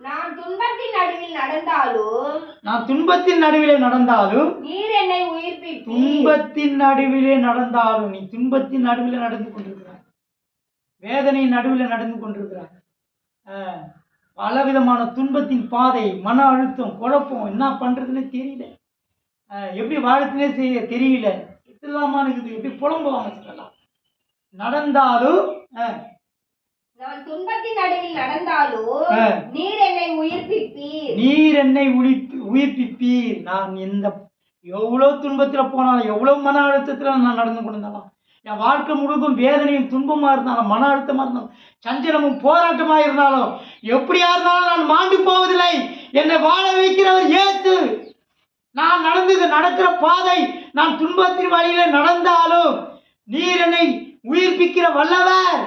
நான் துன்பத்தின் நடுவில் நடந்தாலும் நான் துன்பத்தின் நடுவிலே நடந்தாலும் நீர் என்னை உயிர்ப்பிப்பீர். துன்பத்தின் நடுவிலே நடந்தாலும் நீ துன்பத்தின் நடுவிலே நடந்து கொண்டிருக்கிறாய். வேதனை நடுவிலே நடந்து கொண்டிருக்கிறாய். பலவிதமான துன்பத்தின் பாதை மன அழுத்தம் குழப்பம் என்ன பண்றதுன்னே தெரியல. எப்படி வாழத்துனே செய்ய தெரியல. இதெல்லாமா இருக்குது? எப்படி புலம்புவாங்க சொல்லலாம். நடந்தாலும் ஆஹ், நான் துன்பத்தின் நடுவில் நடந்தாலும் ஆ. நீர் என்னை உயிர்ப்பிப்பீர். நீர் என்னை உயிர்ப்பி உயிர்ப்பிப்பீர். நான் எந்த எவ்வளோ துன்பத்தில் போனாலும் எவ்வளோ மன அழுத்தத்தில் நான் நடந்து கொண்டிருந்தாலும் என் வாழ்க்கை முழுக்கும் வேதனையும் துன்பமாக இருந்தாலும் மன அழுத்தமாக இருந்தாலும் சஞ்சலமும் போராட்டமாக இருந்தாலும் எப்படியா இருந்தாலும் நான் மாண்டு போவதில்லை. என்னை வாழ வைக்கிறவர் இயேசு. நான் நடந்தது நடக்கிற பாதை நான் துன்பத்தின் வழியில நடந்தாலும் நீர் என்னை உயிர்ப்பிக்கிற வல்லவர்.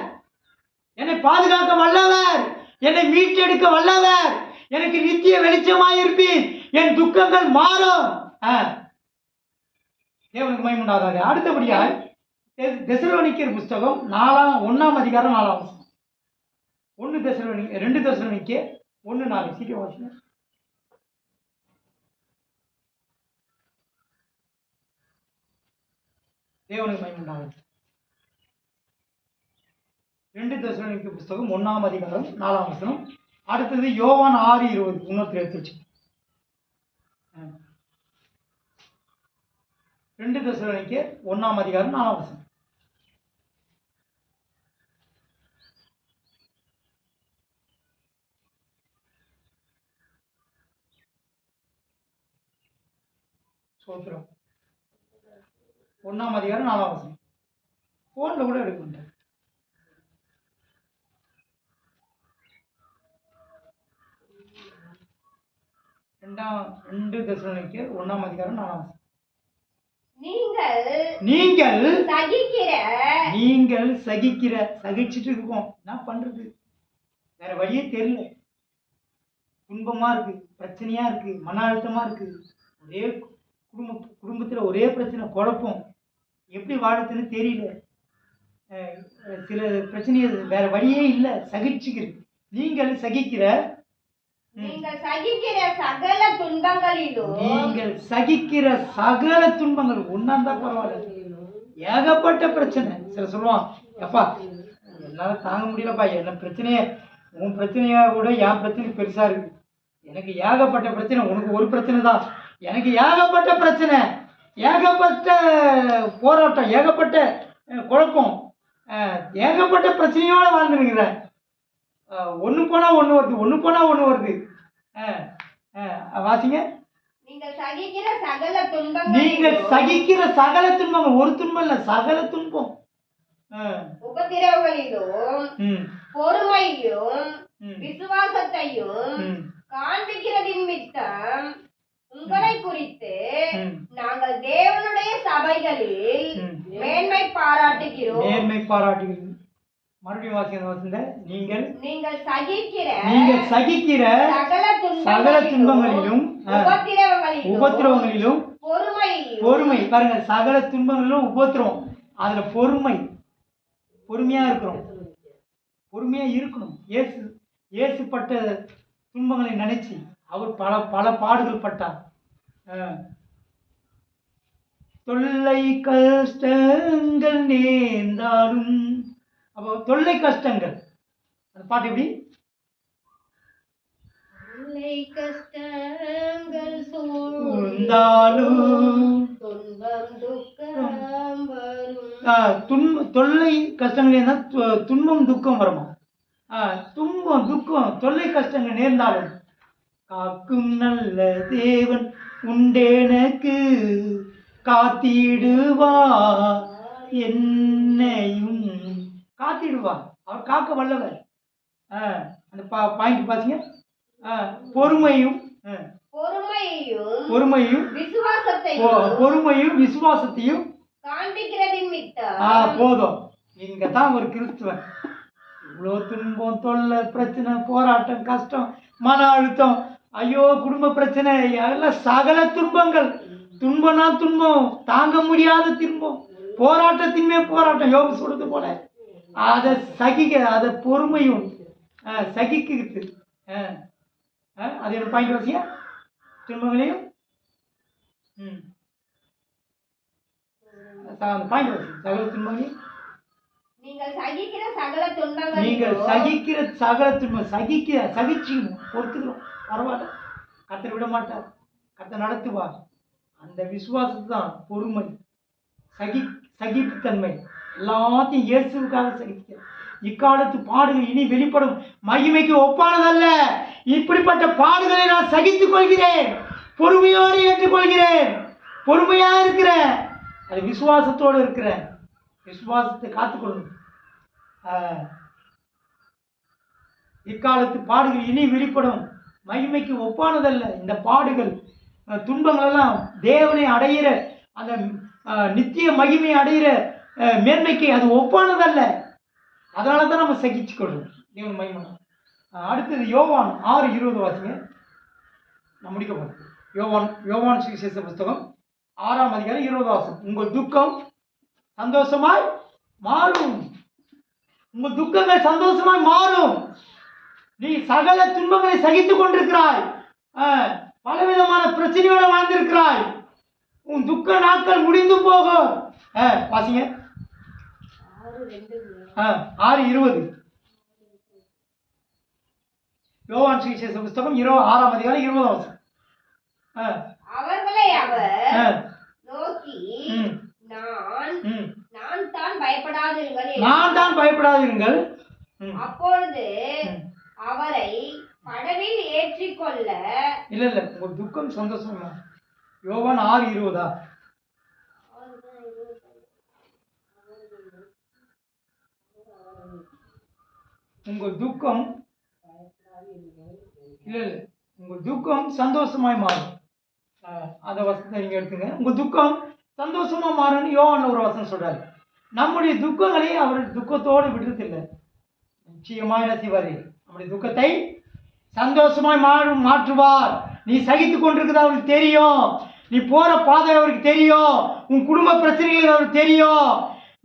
என்னை பாதுகாக்க வல்லவர். என்னை மீட்டெடுக்க வல்லவர். எனக்கு நித்திய வெளிச்சமாய் இருப்பீர். என் துக்கங்கள் மாறும். தேவனுக்கு மயமுண்டாதாக அடுத்தபடியாக தெசலோனிக்கர் புஸ்தகம் நாலாம் ஒன்றாம் அதிகாரம் நாலாம் வசனம். ஒன்று தெசலோனி ரெண்டு தெசலோனிக்கே ஒன்று நாலு. சீக்கிரம் வாசிங்க. தேவனுக்கு மயமுண்டாக ரெண்டு தெசலோனிக்க புஸ்தகம் ஒன்றாம் அதிகாரம் நாலாம் வசனம். அடுத்தது யோவான் ஆறு இருபது இன்னொருத்தர் எடுத்து வச்சு. ரெண்டு தெசலோனிக்க ஒன்றாம் அதிகாரம் நாலாம் வசனம். சோத்திரம். அதிகாரம் நாலாம் வசனம். ஃபோனில் கூட எடுக்க முடியாது ரெண்டாம் ரெண்டு தெசலோனிக்கர் ஒண்ணாம் அதிகாரம் நாலாம் நீங்கள் நீங்கள் சகிக்கிற நீங்கள் சகிக்கிற சகிச்சுட்டு இருக்கோம். என்ன பண்றது? வேற வழியே தெரியல. துன்பமா இருக்கு பிரச்சனையா இருக்கு மன அழுத்தமா இருக்கு. ஒரே குடும்ப குடும்பத்துல ஒரே பிரச்சனை குழப்பம். எப்படி வாழறதுன்னு தெரியல. சில பிரச்சனைய வேற வழியே இல்லை. சகிச்சுக்கிறது. நீங்கள் சகிக்கிற. நீங்கள் சகிக்கிற சகல துன்பங்களிலும் நீங்கள் சகிக்கிற சகல துன்பங்கள் ஒன்னாந்தா பரவாயில்ல. ஏகப்பட்ட பிரச்சனை. சில சொல்லுவான் எப்பா என்னால தாங்க முடியலப்பா என்ன பிரச்சனையே உன் பிரச்சனையா கூட என் பிரச்சனை பெருசா இருக்கு. எனக்கு ஏகப்பட்ட பிரச்சனை உனக்கு ஒரு பிரச்சனை தான். எனக்கு ஏகப்பட்ட பிரச்சனை ஏகப்பட்ட போராட்டம் ஏகப்பட்ட குழப்பம் ஏகப்பட்ட பிரச்சனையோட வாழ்ந்துருக்கிறேன் ஒன்று போனால் ஒன்று வருது ஒன்று போனால் ஒன்று வருது. வாசிங்க. நீங்கள் சகிக்கிற சகல நீங்கள் துன்பங்களிலும் சகிக்கிற சகல துன்பங்கள் ஒரு துன்பம் இல்ல சகல துன்பம். ஆ, உபத்திரவங்களிலும் ம், பொறுமையும் விசுவாசத்தையும் காண்பிக்கிறதின் மித்தம் உங்களை குறித்து நாங்கள் தேவனுடைய சபைகளில். மேன்மை பாராட்டுகிறோம். நேர்மை பாராட்டுகிறது மறுபடியும் வாசிங்க வாசிங்க நீங்கள் நீங்கள் சகிக்கிற நீங்கள் சகிக்கிற சகல துன்பங்களிலும் உபத்திரவங்களிலும் பொறுமை பாருங்க சகல துன்பங்களிலும் உபத்திரவம். அதுல பொறுமை பொறுமையா இருக்கிறோம். பொறுமையா இருக்கணும். இயேசு இயேசு பட்ட துன்பங்களை நினைச்சு அவர் பல பல பாடுகள் பட்டார். தொல்லை கஷ்டங்கள் நேர்ந்தாலும் அப்போ தொல்லை கஷ்டங்கள். அந்த பாட்டு எப்படி? தொல்லை கஷ்டங்கள் சூழ்ந்தாலும் துன்பம் துக்கம் துன்ப தொல்லை கஷ்டங்கள் துன்பம் துக்கம் வருமா? துன்பம் துக்கம் தொல்லை கஷ்டங்கள் நேர்ந்தாலும் காக்கும் நல்ல தேவன் உண்டேனக்கு காத்திடுவா. என்னையும் காத்திடுவா அவர் காக்க வல்லவர். அந்த பாயிண்ட் பாத்தீங்க? பொறுமையும் பொறுமையும் பொறுமையும் விசுவாசத்தையும் போதும். இங்க தான் ஒரு கிறிஸ்துவன் இவ்வளோ துன்பம் தொல்லை பிரச்சனை போராட்டம் கஷ்டம் மன அழுத்தம். ஐயோ குடும்ப பிரச்சனை எல்லாம் சகல துன்பங்கள். துன்பம்னா துன்பம் தாங்க முடியாத துன்பம். போராட்டத்தின்மே போராட்டம். யோக சொல்றது போல. அதை சகிக்க அதை பொறுமையும் ஆ, அது என்ன பாயிண்ட் வாசியா? துன்பங்களையும் ம். அந்த பாயிண்ட் வாசி. சகல துன்பங்களையும் நீங்கள் சகிக்கிற சகல துன்பங்கள் நீங்கள் சகிக்கிற சகல துன்பம் சகிக்கிற சகிச்சுக்கணும் பொறுத்துக்கிறோம். பரவாயில்ல கத்தர் விட மாட்டார் கத்த நடத்துவார். அந்த விசுவாசம் தான் பொறுமை. சகி சகிப்புத்தன்மை. எல்லாத்தையும் இயேசுக்காக சகிக்கிறார் இக்காலத்து பாடுகள் இனி வெளிப்படும். மகிமைக்கு ஒப்பானதல்ல. இப்படிப்பட்ட பாடுகளை நான் சகித்துக் கொள்கிறேன். பொறுமையோடு ஏற்றுக்கொள்கிறேன். பொறுமையாக இருக்கிறேன் அது விசுவாசத்தோடு இருக்கிறேன் விசுவாசத்தை காத்துக்கொள்ளும். இக்காலத்து பாடுகள் இனி வெளிப்படும். மகிமைக்கு ஒப்பானதல்ல. இந்த பாடுகள் துன்பங்களெல்லாம் தேவனை அடையிற அந்த நித்திய மகிமை அடையிற மேன்மைக்கு அது ஒப்பானதல்ல. அதனால தான் நம்ம சகிச்சு கொள்றோம் தேவன் மகிமை. அடுத்தது யோவான் ஆறு இருபது வாசிங்க. நான் முடிக்க போகிறேன் யோவான் யோவான் சுவிசேஷ புஸ்தகம் ஆறாம் அதிகாரம் இருபது வாசம் உங்கள் துக்கம் சந்தோஷமாய் மாறும். உங்கள் துக்கங்கள் சந்தோஷமாய் மாறும். நீ சகல துன்பங்களை சகித்து கொண்டிருக்கிறாய். பலவிதமான பிரச்சனையோட வாழ்ந்திருக்கிறாய். உன் துக்க நாட்கள் முடிந்து போகும். ஆஹ், வாசிங்க. ஆறு இருபது. யோவான் சுவிசேஷ புஸ்தகம் இருபது ஆறாம் அதிகாரம் இருபது வருஷம் அவர்களை அவர் நோக்கி நான் நான் தான் பயப்படாதிருங்கள் நான் தான் பயப்படாதீர்கள் ம். அப்பொழுது. அவரை படவில் ஏற்றிக்கொள்ள இல்ல இல்ல உங்க துக்கம் சந்தோஷமா யோவான் ஆறு இருபதா? உங்கள் துக்கம் இல்லை இல்லை. உங்கள் துக்கம் சந்தோஷமாய் மாறும். அதை அந்த வசனத்தை நீங்கள் எடுத்துங்க. உங்கள் துக்கம் சந்தோஷமாக மாறும்னு யோவான் ஒரு வசனம் சொல்கிறார் நம்முடைய துக்கங்களை அவர் துக்கத்தோடு விடுறதில்லை. நிச்சயமாக என்ன செய்வார்? நம்முடைய துக்கத்தை சந்தோஷமாய் மாறும் மாற்றுவார். நீ சகித்து கொண்டிருக்கிறது அவருக்கு தெரியும். நீ போகிற பாதை அவருக்கு தெரியும். உன் குடும்ப பிரச்சனைகள் அவருக்கு தெரியும்.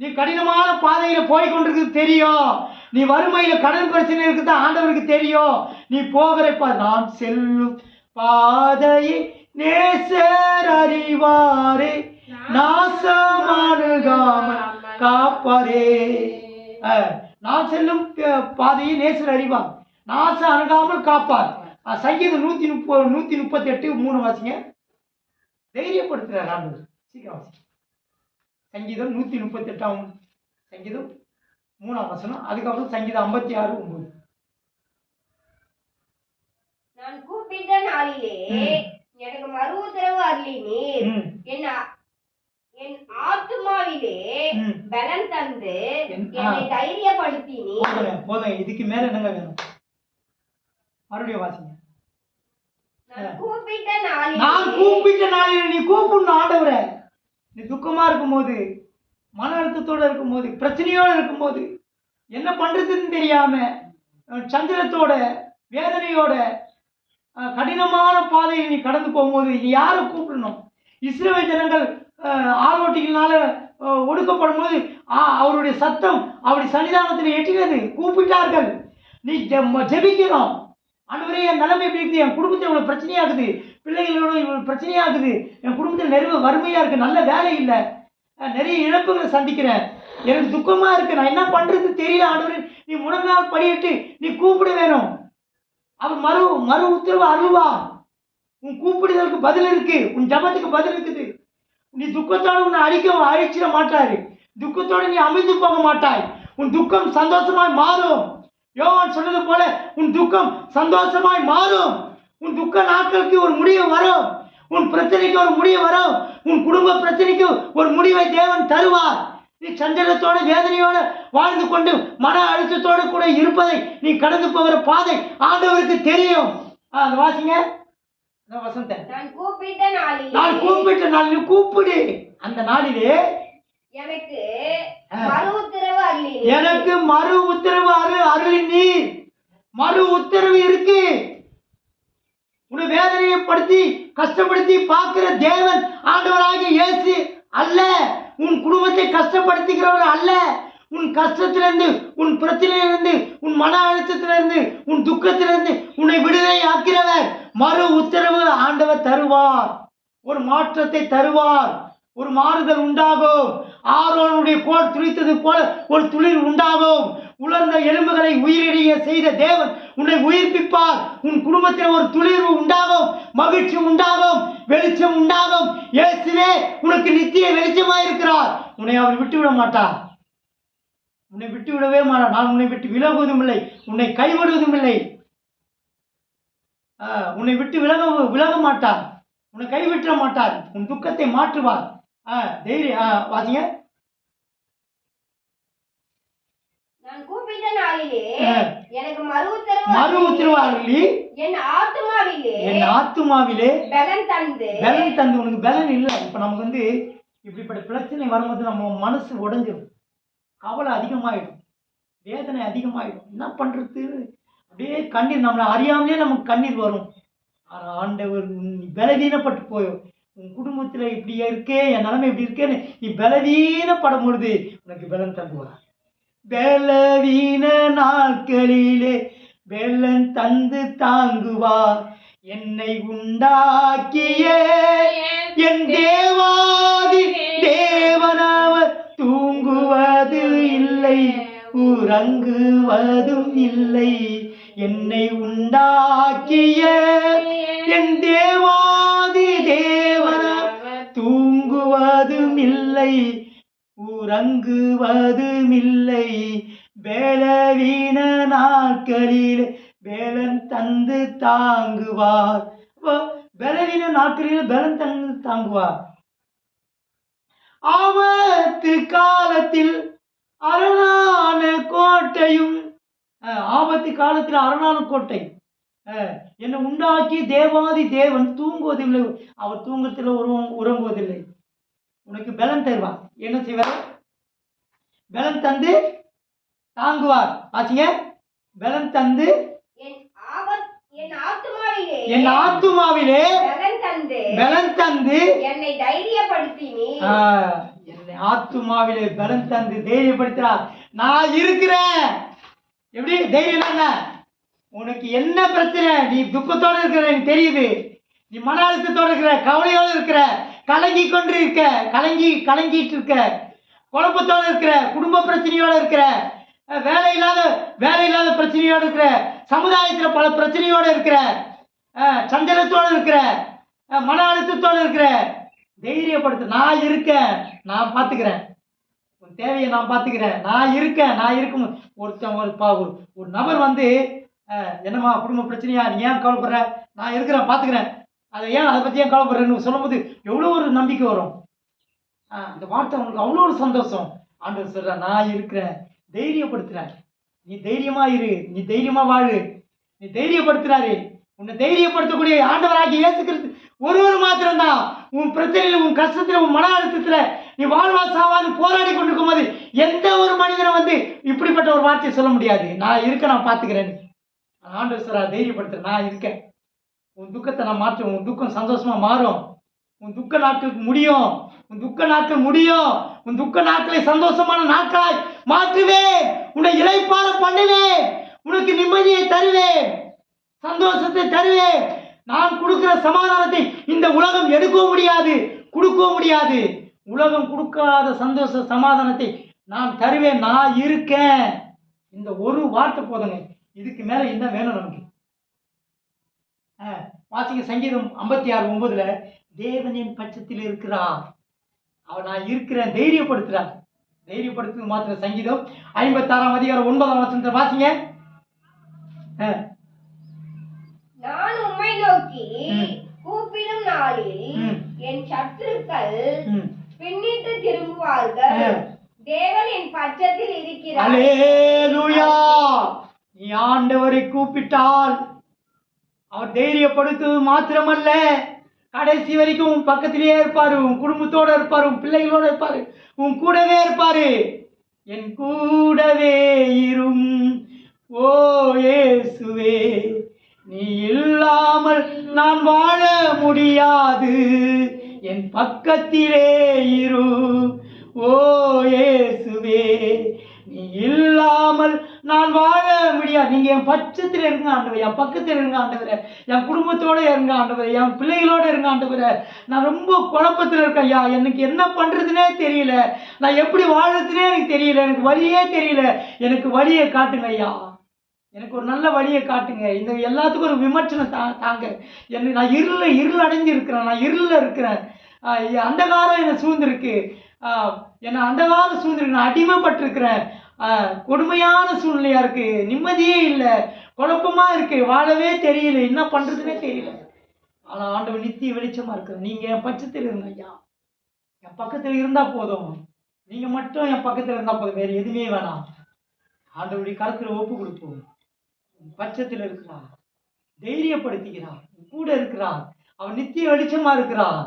நீ கடினமான பாதையில் போய் கொண்டிருக்கிறது தெரியும். நீ வறுமையில் கடன் பிரச்சனை இருக்குது? ஆண்டவருக்கு தெரியும். நீ போகிற நான் செல்லும் பாதையை நேசர் அறிவாரே. நாசமானுகாமல் காப்பாரே. நான் செல்லும் பாதையை நேசர் அறிவார். நாசம் அணுகாமல் காப்பார். சங்கீத சங்கீதம் நூத்தி முப்பது நூத்தி முப்பத்தி எட்டு மூணு வாசிங்க. தைரியப்படுத்துறார் ஆண்டவர். சீக்கிரம் வாசிங்க. சங்கீதம் நூத்தி முப்பத்தி எட்டாம் சங்கீதம். மூணாம் வசனம் அதுக்கப்புறம் சங்கீதம் ஐம்பத்தி ஆறு ஒன்பது. நான் கூப்பிட்ட நாளிலே. எனக்கு மறு உத்தரவு அருளினீர் என் என் ஆத்துமாவிலே ம். பலன் தந்து. என்னை தைரியப்படுத்தினீர் போதுங்க. இதுக்கு மேல என்னங்க வேணும்? மறுபடியும் வாசிங்க. நான் கூப்பிட்ட நாளிலே நான் கூப்பிட்ட நாளில் நீ கூப்பிடணும் ஆண்டவரை. நீ துக்கமா இருக்கும்போது மன அழுத்தத்தோடு இருக்கும்போது பிரச்சனையோடு இருக்கும்போது என்ன பண்ணுறதுன்னு தெரியாமல் சந்திரத்தோட சஞ்சலத்தோட வேதனையோட கடினமான பாதையை நீ கடந்து போகும்போது நீ யாரை கூப்பிடணும்? இஸ்ரேல் ஜனங்கள் அஹ், ஒடுக்கப்படும் போது ஆ- அவருடைய சத்தம் அவருடைய சன்னிதானத்தில் எட்டினது. கூப்பிட்டார்கள். நீ ஜெ- ஜெபிக்கணும். என் நிலைமை எப்படி இருக்குது. என் குடும்பத்தில் இவ்வளோ பிரச்சனையாகுது. பிள்ளைகளோட இவ்வளோ பிரச்சனையாகுது. என் குடும்பத்தில் நிறைய வறுமையாக இருக்குது நல்ல வேலை இல்லை. நிறைய இழப்புகளை சந்திக்கிறேன். எனக்கு துக்கமாக இருக்குது நான் என்ன பண்ணுறது தெரியல ஆண்டவரே. நீ முழங்கால் படியிட்டு நீ கூப்பிட வேணும். அவர் மறு மறு உத்தரவு அருள்வா உன் கூப்பிடுதலுக்கு பதில் இருக்கு. உன் ஜபத்துக்கு பதில் இருக்குது. நீ துக்கத்தோட உன்னை அழிக்க அழிச்சிட மாட்டாரு. துக்கத்தோட நீ அமைந்து போக மாட்டாய். உன் துக்கம் சந்தோஷமாய் மாறும். யோகான் சொன்னது போல உன் துக்கம் சந்தோஷமாய் மாறும். உன் துக்க நாட்களுக்கு ஒரு முடிவு வரும். உன் பிரச்சனைக்கு ஒரு முடிவு வரும். உன் குடும்ப பிரச்சனைக்கு ஒரு முடிவை தேவன் தருவார். நீ சஞ்சலத்தோட வேதனையோட வாழ்ந்து கொண்டு மன அழுத்தத்தோடு கூட இருப்பதை நீ கடந்து போகிற பாதை ஆண்டவருக்கு தெரியும். ஆ, அந்த வாசிங்க. வசந்த. நான் கூப்பிட்ட நாளிலே நான் கூப்பிட்ட நாளில் கூப்பிடு. அந்த நாளிலே எனக்கு. மறு உத்தரவு எனக்கு மறு உத்தரவு அரு அருளி நீர் மறு உத்தரவு இருக்கு. உன்னை வேதனையப்படுத்தி கஷ்டப்படுத்தி பார்க்கிற தேவன் ஆண்டவராகிய இயேசு அல்ல. உன் குடும்பத்தை கஷ்டப்படுத்திக்கிறவர் அல்ல. உன் கஷ்டத்திலிருந்து உன் பிரச்சனையிலிருந்து உன் மன அழுத்தத்திலிருந்து உன் துக்கத்திலிருந்து உன்னை விடுதலை ஆக்கிறவர் மறு உத்தரவு ஆண்டவர் தருவார். ஒரு மாற்றத்தை தருவார். ஒரு மாறுதல் உண்டாகும். ஆரோனுடைய கோல் துளித்தது போல ஒரு துளிர் உண்டாகும். உலர்ந்த எலும்புகளை உயிரிடைய செய்த தேவன் உன்னை உயிர்ப்பிப்பார். உன் குடும்பத்தில் ஒரு துளிர்வு உண்டாகும் மகிழ்ச்சி உண்டாகும் வெளிச்சம் உண்டாகும். இயேசுவே உனக்கு நித்திய வெளிச்சமாக இருக்கிறார் உன்னை அவர் விட்டுவிட மாட்டார். உன்னை விட்டு விடவே மாட்டார். நான் உன்னை விட்டு விலகுவதும் இல்லை உன்னை கைவிடுவதும் இல்லை ஆ, உன்னை விட்டு விலக விலக மாட்டார். உன்னை கைவிட்ட மாட்டார். உன் துக்கத்தை மாற்றுவார். ஆ தைரியம் ஆ வாசிங்க. நான் கூப்பிட்ட நாளிலே ஆ. எனக்கு மறு உத்தரவு மறு உத்தரவாளி என் ஆத்மாவிலே என் ஆத்துமாவிலே பலன் தந்து பலன் தந்து உனக்கு பலன் இல்லை. இப்போ நமக்கு வந்து இப்படிப்பட்ட பிரச்சனை வரும்போது நம்ம மனசு உடைஞ்சிரும். கவலை அதிகமாயிடும். வேதனை அதிகமாயிடும். என்ன பண்றது? அப்படியே கண்ணீர் நம்மளை அறியாமலே நமக்கு கண்ணீர் வரும். ஆண்டவர் நீ பலவீனப்பட்டு போயும் உன் குடும்பத்தில் இப்படி இருக்கே என் நிலைமை இப்படி இருக்கேன்னு நீ பலவீனப்படும் பொழுது உனக்கு பலன் தந்துவார் பலவீன நாட்களிலே பலன் தந்து தாங்குவார். என்னை உண்டாக்கிய என் தேவாதி தேவனவர் தூங்குவது இல்லை உறங்குவதும் இல்லை. என்னை உண்டாக்கிய என் தேவாதி தேவனவர் தூங்குவதும் இல்லை உறங்குவதுமில்லை. வேலவீன நாட்களில் பேலன் தந்து தாங்குவார். அப்போ பலவீன நாட்களில் பலன் தந்து தாங்குவார். ஆபத்து காலத்தில் அரணான கோட்டையும் ஆபத்து காலத்தில் அரணான கோட்டை என்னை உண்டாக்கி தேவாதி தேவன் தூங்குவதில்லை. அவர் தூங்கத்தில் உறவும் உறங்குவதில்லை. உனக்கு பலன் தருவார் என்ன செய்வார்? பலன் தந்து தாங்குவார். ஆச்சுங்க பலன் தந்து என் ஆத்துமாவிலே. பலன் தந்து என்னை தைரியப்படுத்தினி. என்னை ஆத்துமாவிலே பலன் தந்து தைரியப்படுத்துறா. நான் இருக்கிறேன். எப்படி? தைரியம் என்ன? உனக்கு என்ன பிரச்சனை? நீ துக்கத்தோட இருக்கிற எனக்கு தெரியுது. நீ மன அழுத்தத்தோட இருக்கிற கவலையோட இருக்கிற. கலங்கி கொண்டு இருக்க கலங்கி கலங்கிட்டு இருக்க குழப்பத்தோடு இருக்கிற குடும்ப பிரச்சனையோடு இருக்கிற வேலை இல்லாத வேலை இல்லாத பிரச்சனையோடு இருக்கிற சமுதாயத்தில் பல பிரச்சனையோடு இருக்கிற சஞ்சலத்தோடு இருக்கிற மன அழுத்தத்தோட இருக்கிற தைரியப்படுத்து. நான் இருக்கேன் நான் பார்த்துக்கிறேன் உன் தேவையை நான் பார்த்துக்கிறேன் நான் இருக்கேன் நான் இருக்கும். ஒருத்தன் ஒரு பா ஒரு ஒரு நபர் வந்து என்னம்மா குடும்ப பிரச்சனையா? நீ ஏன் கவலைப்படுற? நான் இருக்கிறேன் பார்த்துக்கிறேன் அதை ஏன் அதை பற்றி ஏன் கவலைப்படுறேன்னு சொல்லும்போது எவ்வளோ ஒரு நம்பிக்கை வரும். அந்த வார்த்தை அவனுக்கு அவ்வளோ ஒரு சந்தோஷம். ஆண்டவர் சொல்ற நான் இருக்கிறேன். தைரியப்படுத்துறேன் நீ தைரியமாக இரு. நீ தைரியமாக வாழு. நீ தைரியப்படுத்துகிறாரு உன்னை தைரியப்படுத்தக்கூடிய ஆண்டவராகிய ஏசுக்கிறது ஒரு ஒருவர் மாத்திரம்தான். உன் பிரச்சனையில் உன் கஷ்டத்தில் உன் மன அழுத்தத்தில் நீ வாழ்வா சாவான்னு போராடி கொண்டிருக்கும் போது எந்த ஒரு மனிதனும் வந்து இப்படிப்பட்ட ஒரு வார்த்தையை சொல்ல முடியாது. நான் இருக்க நான் பார்த்துக்கிறேன். ஆண்டவர் சாரா தைரியப்படுத்துறேன் நான் இருக்கேன். உன் துக்கத்தை நான் மாற்றுவேன் உன் துக்கம் சந்தோஷமா மாறும். உன் துக்க நாட்களுக்கு முடியும். உன் துக்க நாட்கள் முடியும். உன் துக்க நாட்களை சந்தோஷமான நாட்களாய் மாற்றுவேன். உன்னை இளைப்பாற பண்ணுவேன். உனக்கு நிம்மதியை தருவேன். சந்தோஷத்தை தருவேன். நான் கொடுக்கிற சமாதானத்தை இந்த உலகம் எடுக்கவும் முடியாது கொடுக்கவும் முடியாது. உலகம் கொடுக்காத சந்தோஷ சமாதானத்தை நான் தருவேன். நான் இருக்கேன். இந்த ஒரு வார்த்தை போதுங்க இதுக்கு மேலே என்ன வேணும் நமக்கு? வாசிங்க சங்கீதம் ஐம்பத்தி ஆறு ஒன்பதுல தேவனின் பட்சத்தில் இருக்கிறார் அவர் நான் இருக்கிறேன் தைரியப்படுத்துறார் தைரியப்படுத்துறது மாத்திர சங்கீதம் ஐம்பத்தாறாம் அதிகாரம் ஒன்பதாம் வசனத்தை வாசிங்க நான் உம்மை நோக்கி. கூப்பிடும் நாளில். என் சத்துருக்கள். பின்னிட்டு திரும்புவார்கள். தேவன் என் பட்சத்தில் இருக்கிறார் நீ ஆண்டவரை கூப்பிட்டால் அவர் தைரியப்படுத்துவது மாத்திரமல்ல. கடைசி வரைக்கும் உன் பக்கத்திலேயே இருப்பார் உன் குடும்பத்தோட இருப்பார் உன் பிள்ளைகளோட இருப்பார் உன் கூடவே இருப்பார். என் கூடவே இரும். ஓ ஏசுவே நீ இல்லாமல் நான் வாழ முடியாது. என் பக்கத்திலே இரு. ஓ இயேசுவே இல்லாமல் நான் வாழ ஐயா நீங்க என் பட்சத்தில் இருங்க ஆண்டவர் என் பக்கத்தில் இருங்க ஆண்டவரே என் குடும்பத்தோட இருங்க ஆண்டவர் என் பிள்ளைகளோட இருங்க ஆண்டவரே. நான் ரொம்ப குழப்பத்தில் இருக்கேன் ஐயா. எனக்கு என்ன பண்றதுனே தெரியல. நான் எப்படி வாழ்றதுனே எனக்கு தெரியல. எனக்கு வழியே தெரியல. எனக்கு வழியை காட்டுங்க ஐயா. எனக்கு ஒரு நல்ல வழியை காட்டுங்க. இந்த எல்லாத்துக்கும் ஒரு விமர்சனம் தா தாங்க. என்ன நான் இருள இருள் அடைஞ்சு இருக்கிறேன் நான் இருளில் இருக்கிறேன். ஆஹ் காலம் என்னை சூழ்ந்திருக்கு. ஆஹ் அந்த காலம் சூழ்ந்திருக்கு. நான் அடிமைப்பட்டிருக்கிறேன். கொடுமையான சூழ்நிலையாக இருக்குது நிம்மதியே இல்லை. குழப்பமாக இருக்குது வாழவே தெரியல. என்ன பண்ணுறதுனே தெரியல. ஆனால் ஆண்டவன் நித்திய வெளிச்சமாக இருக்குது நீங்கள் என் பட்சத்தில் இருங்க ஐயா. என் பக்கத்தில் இருந்தால் போதும். நீங்கள் மட்டும் என் பக்கத்தில் இருந்தால் போதும். வேறு எதுவுமே வேணாம். ஆண்டவருடைய கருத்தில் ஒப்பு கொடுப்போம். உன் பட்சத்தில் இருக்கிறார். தைரியப்படுத்துகிறார். உன் கூட இருக்கிறார். அவன் நித்திய வெளிச்சமாக இருக்கிறார்.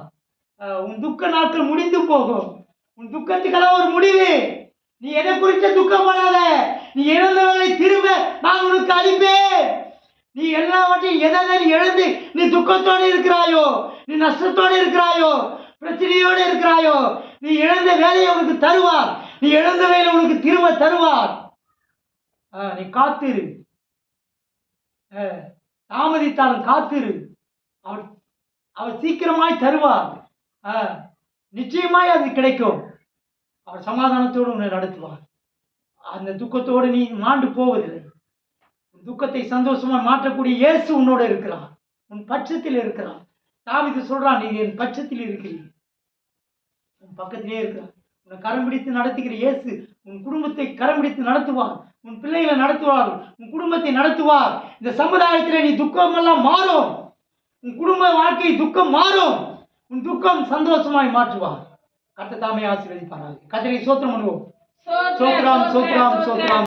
உன் துக்க நாட்கள் முடிந்து போகும். உன் துக்கத்துக்கெல்லாம் ஒரு முடிவு. நீ எதை குறித்த துக்கப்படாத நீ இழந்தவர்களை திரும்ப நான் உனக்கு அளிப்பேன். நீ எல்லாவற்றையும் எதை நீ இழந்து நீ துக்கத்தோடு இருக்கிறாயோ நீ நஷ்டத்தோடு இருக்கிறாயோ பிரச்சனையோடு இருக்கிறாயோ நீ இழந்த வேலையை உனக்கு தருவார். நீ இழந்த வேலை உனக்கு திரும்ப தருவார். நீ காத்திரு. தாமதித்தாலும் காத்திரு. அவர் அவர் சீக்கிரமாய் தருவார். நிச்சயமாய் அது கிடைக்கும். அவர் சமாதானத்தோடு உன்னை நடத்துவார். அந்த துக்கத்தோடு நீ மாண்டு போவதில்லை. உன் துக்கத்தை சந்தோஷமா மாற்றக்கூடிய இயேசு உன்னோட இருக்கிறார். உன் பட்சத்தில் இருக்கிறார். தாவிது சொல்றான் நீ என் பட்சத்தில் இருக்கிறீர். உன் பக்கத்திலே இருக்கிறார். உன்னை கரம் பிடித்து நடத்துகிற இயேசு உன் குடும்பத்தை கரம் பிடித்து நடத்துவார். உன் பிள்ளைகளை நடத்துவார். உன் குடும்பத்தை நடத்துவார். இந்த சமுதாயத்தில் நீ துக்கமெல்லாம் மாறும். உன் குடும்ப வாழ்க்கை துக்கம் மாறும். உன் துக்கம் சந்தோஷமாய் மாற்றுவார். கர்த்தர் தாமே ஆசீர்வதிப்பார்கள் கத்திரை சோத்திரம் சோத்ராம் சோத்ராம் சோத்ராம்